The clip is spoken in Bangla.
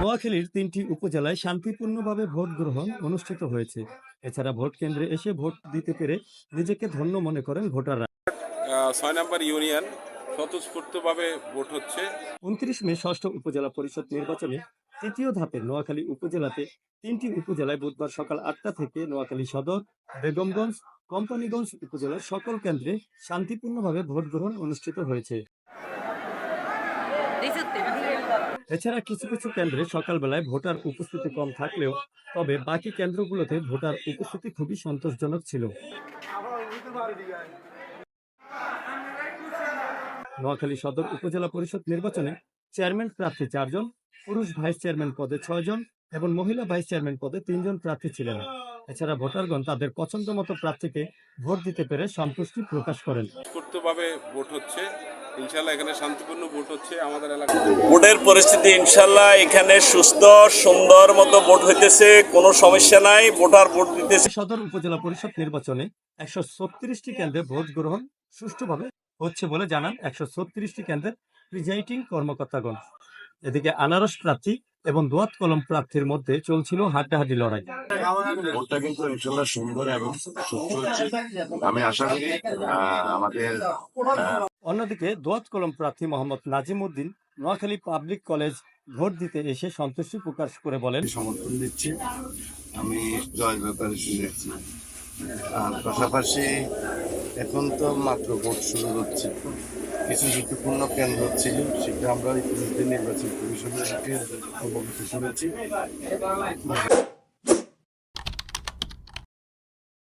নোয়াখালীর তিনটি উপজেলায় শান্তিপূর্ণভাবে ভোট গ্রহণ অনুষ্ঠিত হয়েছে। এছাড়া ভোট কেন্দ্রে এসে ভোট দিতে পেরে নিজেকে ধন্য মনে করেন ভোটাররা। ছয় নম্বর ইউনিয়ন স্বতঃস্ফূর্তভাবে ভোট হচ্ছে। উনত্রিশ মে ষষ্ঠ উপজেলা পরিষদ নির্বাচনে তৃতীয় ধাপের নোয়াখালী উপজেলাতে তিনটি উপজেলায় বুধবার সকাল আটটা থেকে নোয়াখালী সদর বেগমগঞ্জ কোম্পানিগঞ্জ উপজেলার সকল কেন্দ্রে শান্তিপূর্ণভাবে ভোট গ্রহণ অনুষ্ঠিত হয়েছে। এছাড়া কিছু কিছু কেন্দ্রে সকালবেলায় ভোটার উপস্থিতি কম থাকলেও তবে বাকি কেন্দ্রগুলোতে ভোটার উপস্থিতি খুবই সন্তোষজনক ছিল। নোয়াখালী সদর উপজেলা পরিষদ নির্বাচনে চেয়ারম্যান প্রার্থী চারজন পুরুষ ভাইস চেয়ারম্যান পদে ছয়জন এবং মহিলা ভাইস চেয়ারম্যান পদে তিনজন প্রার্থী ছিলেন। এছাড়া ভোটারগণ তাদের পছন্দ মতো প্রার্থীকে ভোট দিতে পেরে সন্তুষ্টি প্রকাশ করেন। ভোট হচ্ছে। ইনশাল্লাহ এখানে শান্তিপূর্ণ ভোট হচ্ছে আমাদের এলাকায়। ভোটের পরিস্থিতি ইনশাল্লাহ এখানে সুস্থ সুন্দর মতো ভোট হইতেছে কোনো সমস্যা নাই ভোটার ভোট দিতেছে। সদর উপজেলা পরিষদ নির্বাচনে একশো ছত্রিশটি কেন্দ্রে ভোট গ্রহণ সুষ্ঠুভাবে হচ্ছে বলে জানান একশো ছত্রিশটি কেন্দ্রের প্রিজাইডিং কর্মকর্তাগণ। এদিকে আনারস প্রার্থী এবং দোয়াত কলম প্রার্থীর মধ্যে চলছিল হাড্ডাহাড্ডি লড়াই। ভোটটা কিন্তু ইনশাল্লাহ সুন্দর এবং সুস্থ হচ্ছে। আমি আশা করি আমাদের অন্যদিকে দোয়াত কলম প্রার্থী মোহাম্মদ নাজিম উদ্দিন নোয়াখালী পাবলিক কলেজ ভোট দিতে এসে সন্তুষ্টি প্রকাশ করে বলেন। সমর্থন দিচ্ছি। আমি জয় ব্যাপারে আর পাশাপাশি এখন তো মাত্র ভোট শুরু হচ্ছে। কিছু ঝুঁকিপূর্ণ কেন্দ্র ছিল, সেটা আমরা ইতিমধ্যে নির্বাচন কমিশনের অবগত শুনেছি।